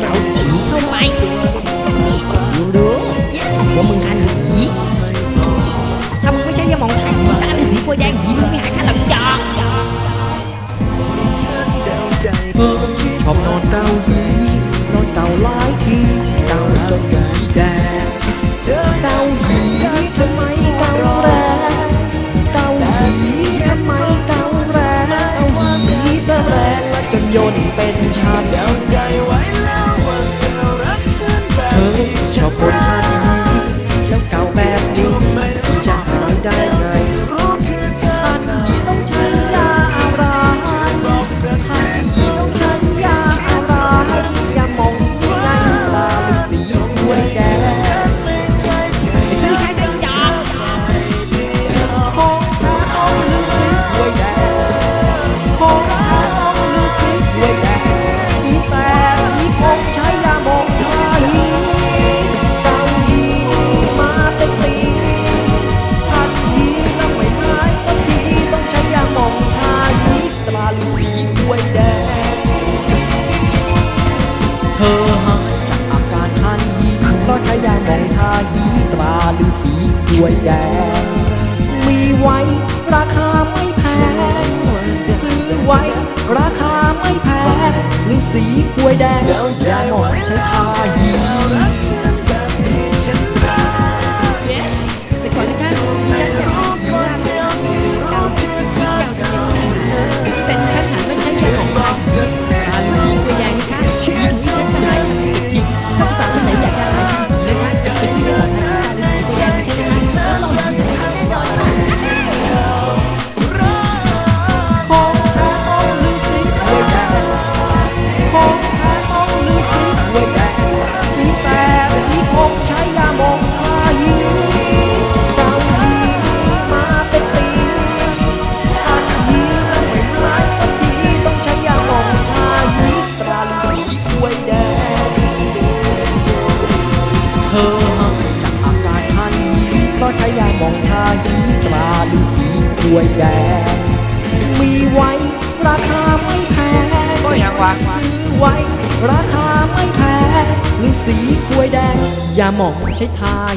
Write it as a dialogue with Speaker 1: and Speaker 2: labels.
Speaker 1: เราผีทำไมดูดูว่ามึงหันผีถ้ามึงไม่ใช่ยามองไทยผีตาหยีโพยแดงผีมึงไม่หายขาหลัง
Speaker 2: จอกชอบนอนเตาหีนอนเตาหลายทีเตาจนกายแดงเตาหีทำไมเตาแรงเตาหีทำไมเตาแรงเตาหีสแรงและจนยนเป็นชาติ เพราะ
Speaker 1: ใช้ยา
Speaker 2: มองทาหีตราหรือสีตัวแดง มีไว้ราคาไม่แพง ซื้อไว้ ถ้วยแดง มีไว้รา
Speaker 1: คาไม่แพงก็ยังวางซื้อไว้ราคา
Speaker 2: ไม่แพงหรือสีถ้วยแดงอย่าหมองใช้ทาย